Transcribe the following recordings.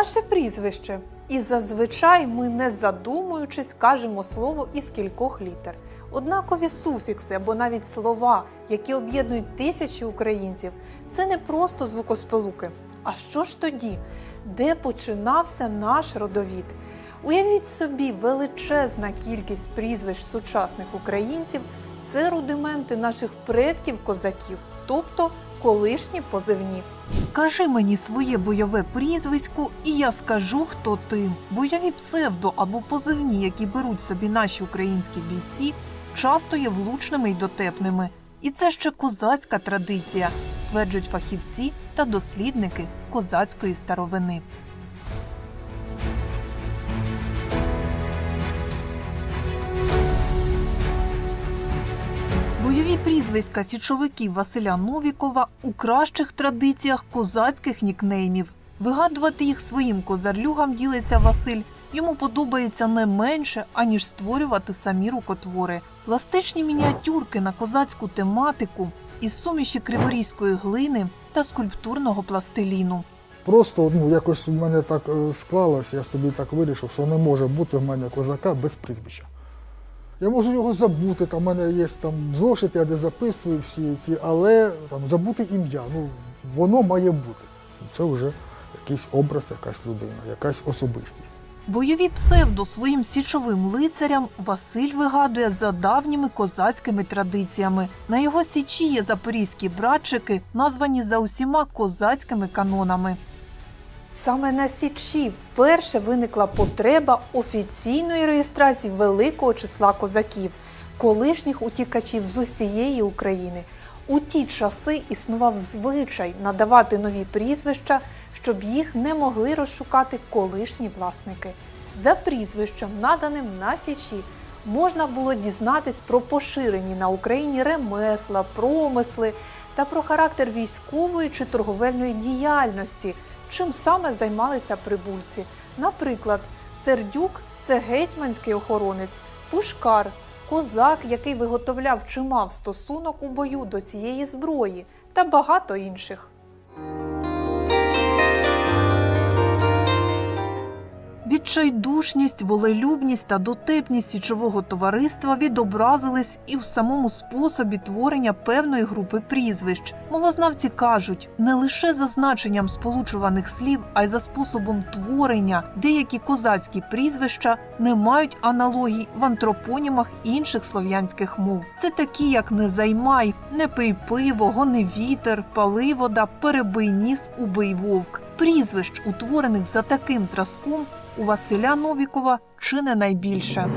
ваше прізвище. І зазвичай ми, не задумуючись, кажемо слово із кількох літер. Однакові суфікси або навіть слова, які об'єднують тисячі українців, це не просто звукосполуки. А що ж тоді? Де починався наш родовід? Уявіть собі, величезна кількість прізвищ сучасних українців це рудименти наших предків козаків, тобто колишні позивні. Скажи мені своє бойове прізвисько, і я скажу, хто ти. Бойові псевдо або позивні, які беруть собі наші українські бійці, часто є влучними й дотепними. І це ще козацька традиція, стверджують фахівці та дослідники козацької старовини. Бойові прізвиська січовиків Василя Новікова у кращих традиціях козацьких нікнеймів. Вигадувати їх своїм козарлюгам ділиться Василь. Йому подобається не менше, аніж створювати самі рукотвори. Пластичні мініатюрки на козацьку тематику із суміші криворізької глини та скульптурного пластиліну. Просто ну, якось у мене так е, склалось, я собі так вирішив, що не може бути в мене козака без прізвища. Я можу його забути, там в мене є там зошит, я де записую всі ці, але там забути ім'я, ну воно має бути. Це вже якийсь образ, якась людина, якась особистість. Бойові псевдо своїм січовим лицарям Василь вигадує за давніми козацькими традиціями. На його січі є запорізькі братчики, названі за усіма козацькими канонами. Саме на січі вперше виникла потреба офіційної реєстрації великого числа козаків, колишніх утікачів з усієї України. У ті часи існував звичай надавати нові прізвища, щоб їх не могли розшукати колишні власники. За прізвищем, наданим на січі, можна було дізнатись про поширені на Україні ремесла, промисли та про характер військової чи торговельної діяльності, чим саме займалися прибульці. Наприклад, сердюк це гетьманський охоронець, пушкар, козак, який виготовляв чи мав стосунок у бою до цієї зброї, та багато інших. Відчайдушність, волелюбність та дотепність січового товариства відобразились і в самому способі творення певної групи прізвищ. Мовознавці кажуть, не лише за значенням сполучуваних слів, а й за способом творення деякі козацькі прізвища не мають аналогій в антропонімах інших слов'янських мов. Це такі, як не займай, не пий пиво, гони вітер, пали вода, перебий ніс, убий вовк. Прізвищ, утворених за таким зразком, у Василя Новікова чи не найбільше.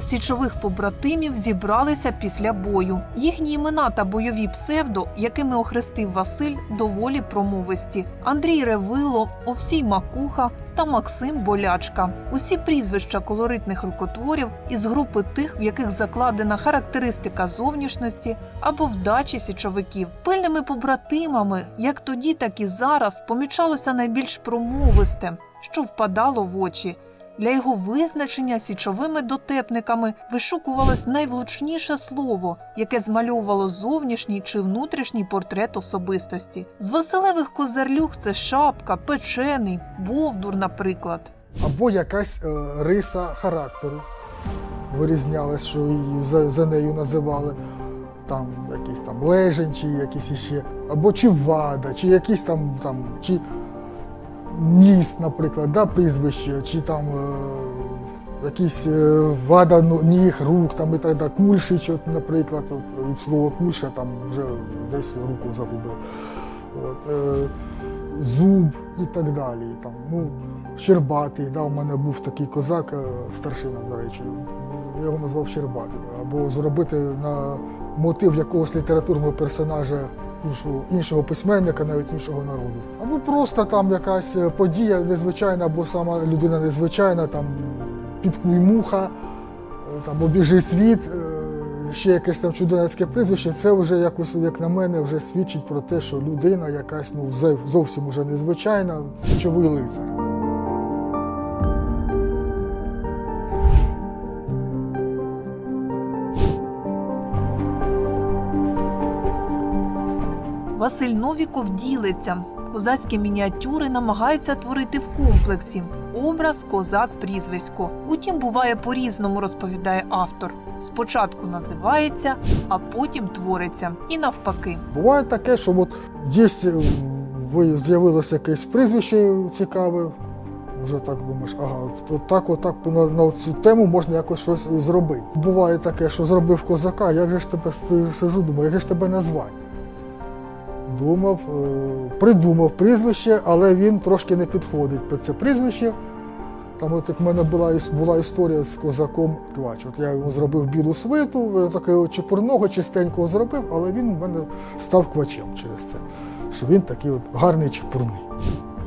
Січових побратимів зібралися після бою. Їхні імена та бойові псевдо, якими охрестив Василь, доволі промовисті: Андрій Ревило, Овсій Макуха та Максим Болячка. Усі прізвища колоритних рукотворів із групи тих, в яких закладена характеристика зовнішності або вдачі січовиків. Пильними побратимами, як тоді, так і зараз, помічалося найбільш промовисте, що впадало в очі. Для його визначення січовими дотепниками вишукувалось найвлучніше слово, яке змальовувало зовнішній чи внутрішній портрет особистості. З Василевих козарлюг це шапка, печений, бовдур, наприклад. Або якась е, риса характеру вирізнялась, що її за, за нею називали. Там якийсь там лежень, чи якийсь іще, або чи вада, чи якийсь там, там чи ніс, наприклад, да, прізвище, чи там е, якийсь е, вада ну, ніг, рук там і так далі. Кульшич, от, наприклад, от, від слова кульша там вже десь руку загубив. От, е, зуб і так далі. Там, ну, Щербатий, да, у мене був такий козак, е, старшина, до речі, я його назвав Щербатий. Або зробити на мотив якогось літературного персонажа іншого, іншого письменника, навіть іншого народу. Або просто там якась е, подія незвичайна, або сама людина незвичайна, там підкуй муха, е, там обіжи світ, е, ще якесь там чудовецьке прізвище, це вже якось, як на мене, вже свідчить про те, що людина якась ну, зовсім уже незвичайна, січовий лицар. Василь Новіков ділиться. Козацькі мініатюри намагаються творити в комплексі. Образ козак прізвисько. Утім, буває по-різному, розповідає автор. Спочатку називається, а потім твориться. І навпаки. Буває таке, що от є з'явилося якесь прізвище цікаве, вже так думаєш, ага, от, так, от так на, на цю тему можна якось щось зробити. Буває таке, що зробив козака, як же ж тебе сижу, думаю, як же ж тебе назвати? Думав, е, придумав прізвище, але він трошки не підходить під це прізвище. Там от як в мене була, була історія з козаком Квач. От я йому зробив білу свиту, е, такого чепурного, чистенького зробив, але він в мене став квачем через це. Що він такий от гарний чепурний.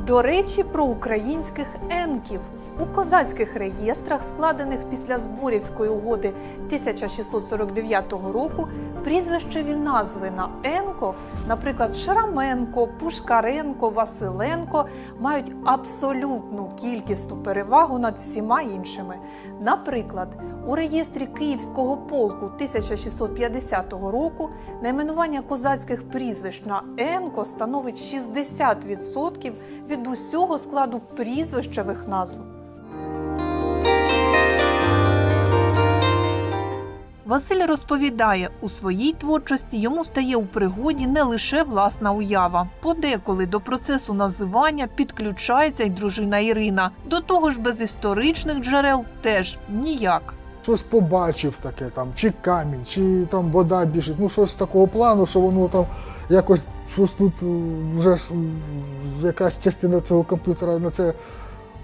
До речі, про українських енків. У козацьких реєстрах, складених після Зборівської угоди 1649 року, прізвищеві назви на енко, наприклад, Шраменко, Пушкаренко, Василенко, мають абсолютну кількісну перевагу над всіма іншими. Наприклад, у реєстрі Київського полку 1650 року найменування козацьких прізвищ на енко становить 60% від усього складу прізвищевих назв. Василь розповідає, у своїй творчості йому стає у пригоді не лише власна уява. Подеколи до процесу називання підключається й дружина Ірина. До того ж, без історичних джерел теж ніяк. Щось побачив таке, там, чи камінь, чи там вода біжить, ну щось такого плану, що воно там якось щось тут е, вже якась частина цього комп'ютера на це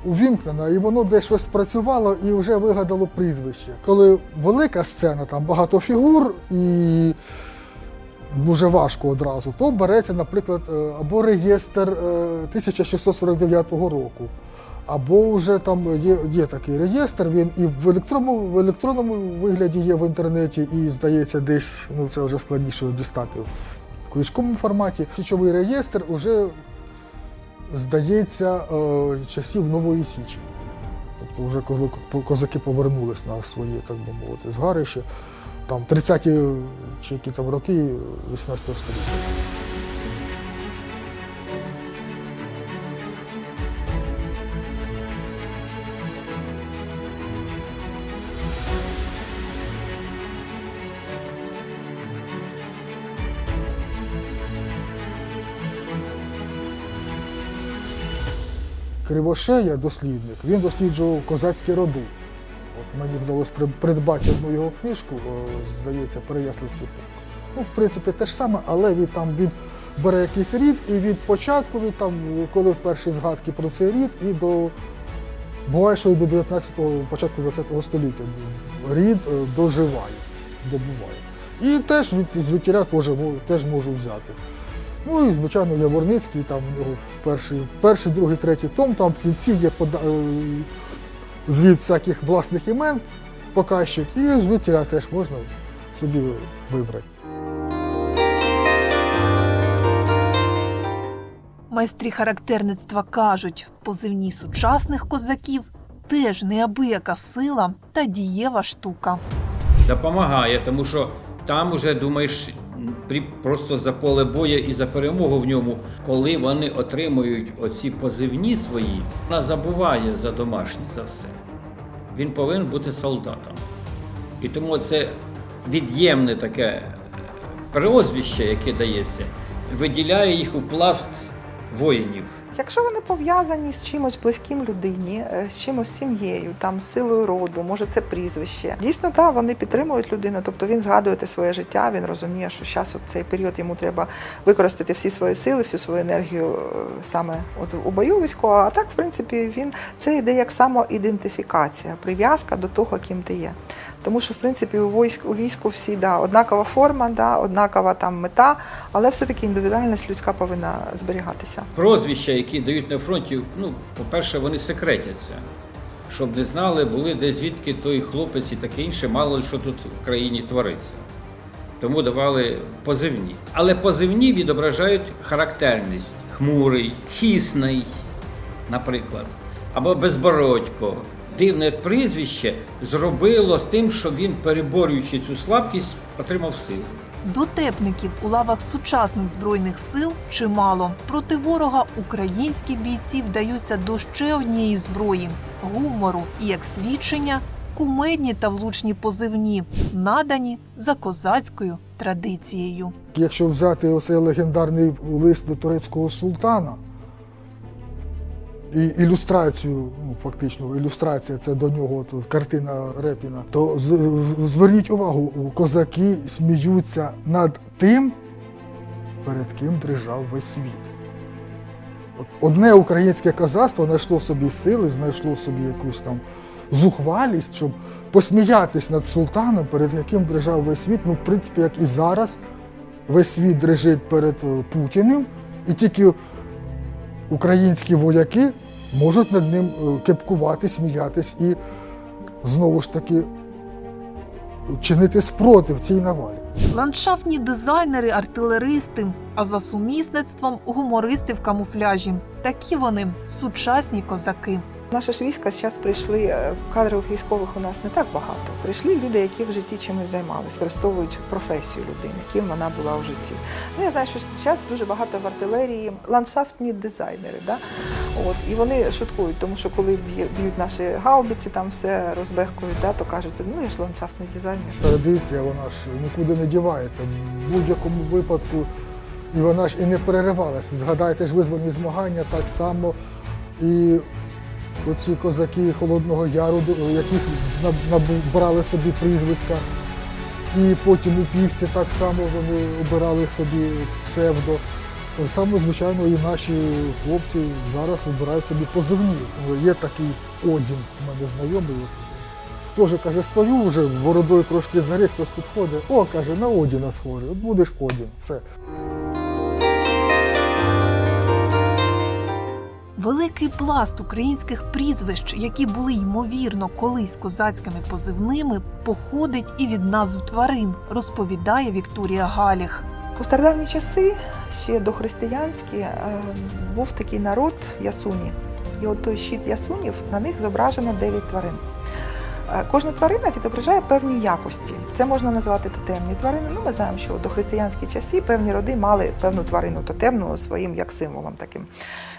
увімкнена, і воно десь щось спрацювало і вже вигадало прізвище. Коли велика сцена, там багато фігур і дуже важко одразу, то береться, наприклад, е, або реєстр е, 1649 року. Або вже там є, є такий реєстр, він і в електронному, в електронному вигляді є в інтернеті, і здається, десь ну це вже складніше дістати в книжковому форматі. Січовий реєстр вже здається е, часів Нової Січі. Тобто, вже коли козаки повернулись на свої, так би мовити, згарища, там 30-ті чи які там роки 18 століття. Кривошея, дослідник, він досліджував козацькі роди. От мені вдалося придбати одну його книжку, здається, Переяславський полк. Ну, в принципі, те ж саме, але він там від бере якийсь рід, і від початку, від там, коли перші згадки про цей рід, і до буває, що до 19-го, початку 20-го століття рід е, доживає, добуває. І теж від звідтіля теж, теж можу взяти. Ну і, звичайно, Яворницький, там у нього перший, перший, другий, третій том, там в кінці є пода... е, звіт всяких власних імен, показчик, і звідтіля теж можна собі вибрати. Майстрі характерництва кажуть, позивні сучасних козаків теж неабияка сила та дієва штука. допомагає, тому що там уже думаєш просто за поле бою і за перемогу в ньому, коли вони отримують оці позивні свої, вона забуває за домашнє за все. Він повинен бути солдатом. І тому це від'ємне таке прозвище, яке дається, виділяє їх у пласт воїнів. Якщо вони пов'язані з чимось близьким людині, е, з чимось сім'єю, там силою роду, може це прізвище. Дійсно, так, вони підтримують людину. Тобто він згадує те своє життя, він розуміє, що зараз от цей період йому треба використати всі свої сили, всю свою енергію е, саме от у бою військового. А так, в принципі, він це йде як самоідентифікація, прив'язка до того, ким ти є. Тому що, в принципі, у війську, у війську всі да, однакова форма, да, однакова там мета, але все-таки індивідуальність людська повинна зберігатися. Прозвища, які дають на фронті, ну, по-перше, вони секретяться. Щоб не знали, були де звідки той хлопець і таке інше, мало що тут в країні твориться. тому давали позивні. Але позивні відображають характерність хмурий, хісний, наприклад, або безбородько. Дивне прізвище зробило з тим, що він, переборюючи цю слабкість, отримав силу. Дотепників у лавах сучасних збройних сил чимало. Проти ворога українські бійці вдаються до ще однієї зброї гумору і як свідчення кумедні та влучні позивні, надані за козацькою традицією. Якщо взяти оцей легендарний лист до турецького султана і ілюстрацію, ну фактично, ілюстрація це до нього тут картина Репіна, то зверніть увагу, козаки сміються над тим, перед ким дрижав весь світ. От одне українське козацтво знайшло собі сили, знайшло собі якусь там зухвалість, щоб посміятись над султаном, перед яким дрижав весь світ. Ну, в принципі, як і зараз, весь світ дрижить перед е, Путіним, і тільки українські вояки можуть над ним е, кепкувати, сміятись і знову ж таки чинити спротив цій навалі. Ландшафтні дизайнери, артилеристи, а за сумісництвом гумористи в камуфляжі. Такі вони сучасні козаки. Наші ж війська зараз прийшли е, кадрових військових у нас не так багато. Прийшли люди, які в житті чимось займалися, використовують професію людини, ким вона була у житті. Ну я знаю, що зараз дуже багато в артилерії ландшафтні дизайнери. Да? От і вони шуткують, тому що коли б'ють наші гаубиці, там все розбехкують, да, то кажуть, ну я ж ландшафтний дизайнер. Традиція, вона ж нікуди не дівається. В будь-якому випадку і вона ж і не переривалася. Згадайте ж визвольні змагання так само. І оці козаки Холодного Яру, якісь наб- набрали собі прізвиська. І потім у півці так само вони обирали собі псевдо. Само, звичайно, і наші хлопці зараз вибирають собі позивні. Є такий Одін, у мене знайомий. Теж каже, стою вже, бородою трошки зарис, хтось підходить. О, каже, на Одіна схожий, от будеш Одін. Все. Великий пласт українських прізвищ, які були ймовірно колись козацькими позивними, походить і від назв тварин, розповідає Вікторія Галіх. У стародавні часи, ще дохристиянські, е, був такий народ ясуні. І от той щит ясунів, на них зображено 9 тварин. Е, Кожна тварина відображає певні якості. Це можна назвати тотемні тварини. Ну, ми знаємо, що до християнські часи певні роди мали певну тварину тотемну своїм як символом таким.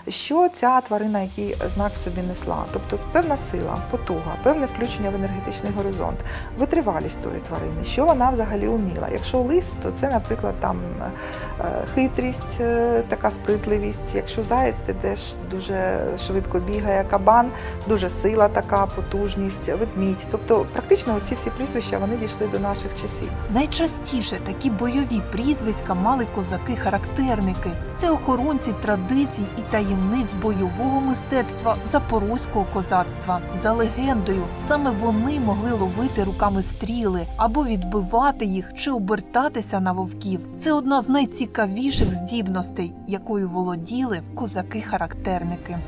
Що ця тварина, який знак в собі несла? Тобто певна сила, потуга, певне включення в енергетичний горизонт, витривалість тої тварини, що вона взагалі вміла. Якщо лис, то це, наприклад, там е, хитрість, е, така спритливість. Якщо заєць, це теж дуже швидко бігає, кабан, дуже сила така, потужність, ведмідь. Тобто, практично ці всі прізвища вони дійшли до наших часів. Найчастіше такі бойові прізвиська мали козаки-характерники. Це охоронці традицій і таємниць бойового мистецтва запорозького козацтва. За легендою, саме вони могли ловити руками стріли або відбивати їх чи обертатися на вовків. Це одна з найцікавіших здібностей, якою володіли козаки-характерники.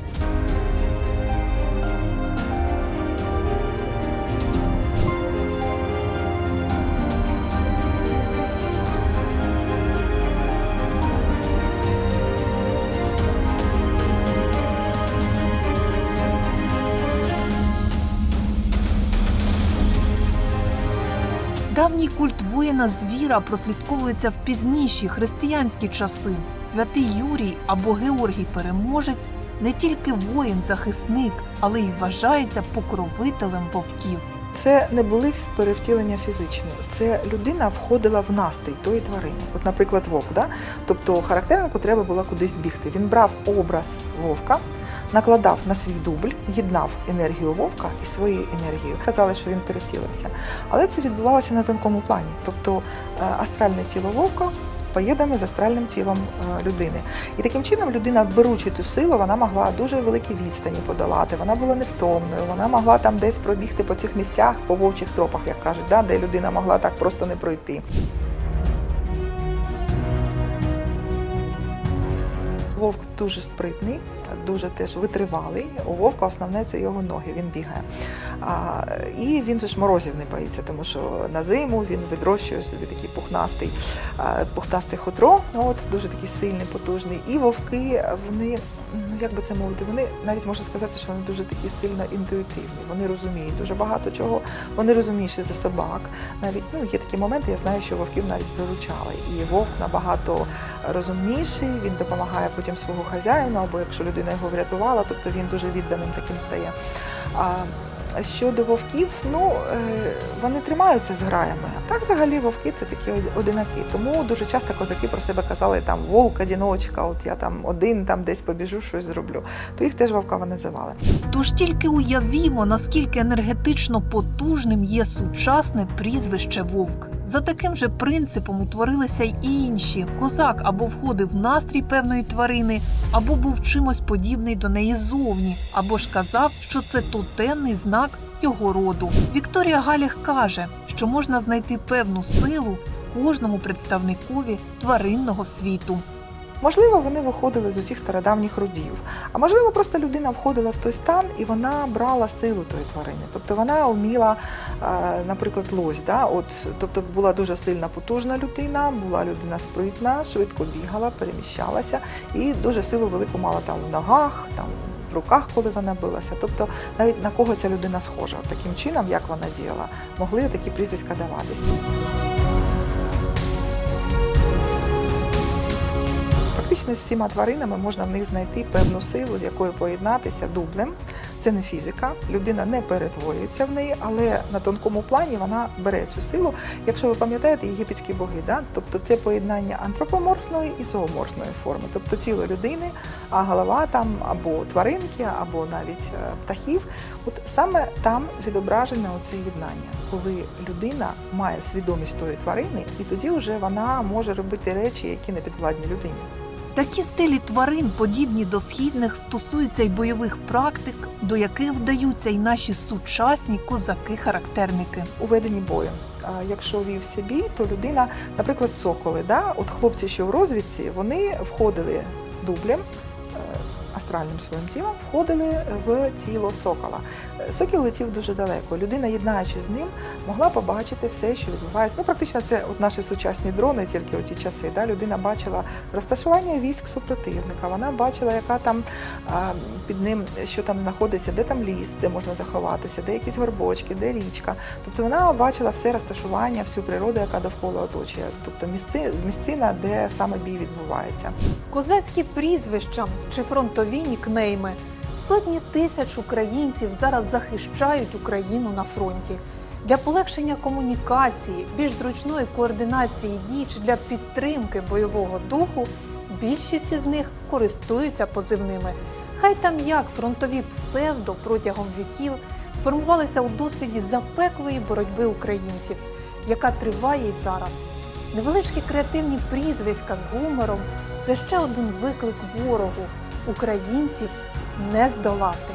Давній культ воїна звіра прослідковується в пізніші християнські часи. Святий Юрій або Георгій Переможець не тільки воїн-захисник, але й вважається покровителем вовків. Це не були перевтілення фізичні. Це людина входила в настрій тої тварини. От, наприклад, вовк. Да? Тобто характернику треба було кудись бігти. Він брав образ вовка, накладав на свій дубль, єднав енергію вовка і своєю енергією. Казали, що він перевтілився. Але це відбувалося на тонкому плані. Тобто е, астральне тіло вовка. Поєднане з астральним тілом е, людини, і таким чином людина, беручи ту силу, вона могла дуже великі відстані подолати. Вона була невтомною, вона могла там десь пробігти по цих місцях, по вовчих тропах, як кажуть, да, де людина могла так просто не пройти. Вовк дуже спритний, дуже теж витривалий. У вовка основне це його ноги, він бігає. А, і він же ж морозів не боїться, тому що на зиму він відрощує собі такий пухнастий, пухнастий хутро, от дуже такий сильний, потужний. І вовки, вони, як би це мовити, вони навіть можна сказати, що вони дуже такі сильно інтуїтивні. Вони розуміють дуже багато чого. Вони розумніші за собак. Навіть ну є такі моменти, я знаю, що вовків навіть приручали. І вовк набагато розумніший, він допомагає потім свого хазяїна, або якщо людина його врятувала, тобто він дуже відданим таким стає. Щодо вовків, ну е, вони тримаються з граями. Так взагалі вовки це такі од- одинаки. Тому дуже часто козаки про себе казали там волк, одіночка, от я там один там десь побіжу, щось зроблю. То їх теж вовками називали. Тож тільки уявімо, наскільки енергетично потужним є сучасне прізвище Вовк. За таким же принципом утворилися й інші. Козак або входив в настрій певної тварини, або був чимось подібний до неї зовні, або ж казав, що це тотемний знак його роду. Вікторія Галіх каже, що можна знайти певну силу в кожному представникові тваринного світу. Можливо, вони виходили з усіх стародавніх родів, а можливо, просто людина входила в той стан і вона брала силу тої тварини. Тобто вона вміла, е, наприклад, лось. Да? От, тобто була дуже сильна, потужна людина, була людина спритна, швидко бігала, переміщалася і дуже силу велику мала там в ногах, там в руках, коли вона билася. Тобто навіть на кого ця людина схожа. Таким чином, як вона діяла, могли такі прізвиська даватись. Практично з всіма тваринами можна в них знайти певну силу, з якою поєднатися дублем. Це не фізика, людина не перетворюється в неї, але на тонкому плані вона бере цю силу. Якщо ви пам'ятаєте, єгипетські боги, да? тобто це поєднання антропоморфної і зооморфної форми, тобто тіло людини, а голова там або тваринки, або навіть е, птахів. От саме там відображене оце єднання, коли людина має свідомість тої тварини, і тоді вже вона може робити речі, які не підвладні людині. Такі стилі тварин, подібні до східних, стосуються й бойових практик, до яких вдаються й наші сучасні козаки-характерники. у веденні бою. Якщо вівся бій, то людина, наприклад, соколи, да? от хлопці, що в розвідці, вони входили дублем. е, Астральним своїм тілом входили в тіло сокола. Сокіл летів дуже далеко. Людина, єднаючись з ним, могла побачити все, що відбувається. Ну, практично, це от наші сучасні дрони, тільки у ті часи. Да? Людина бачила розташування військ супротивника. Вона бачила, яка там а, під ним, що там знаходиться, де там ліс, де можна заховатися, де якісь горбочки, де річка. Тобто вона бачила все розташування, всю природу, яка довкола оточує, тобто місци, місцина, де саме бій відбувається. Козацькі прізвища чи фронтові нікнейми. Сотні тисяч українців зараз захищають Україну на фронті. Для полегшення комунікації, більш зручної координації дій чи для підтримки бойового духу більшість із них користуються позивними. Хай там як фронтові псевдо протягом віків сформувалися у досвіді запеклої боротьби українців, яка триває й зараз. Невеличкі креативні прізвиська з гумором це ще один виклик ворогу українців не здолати.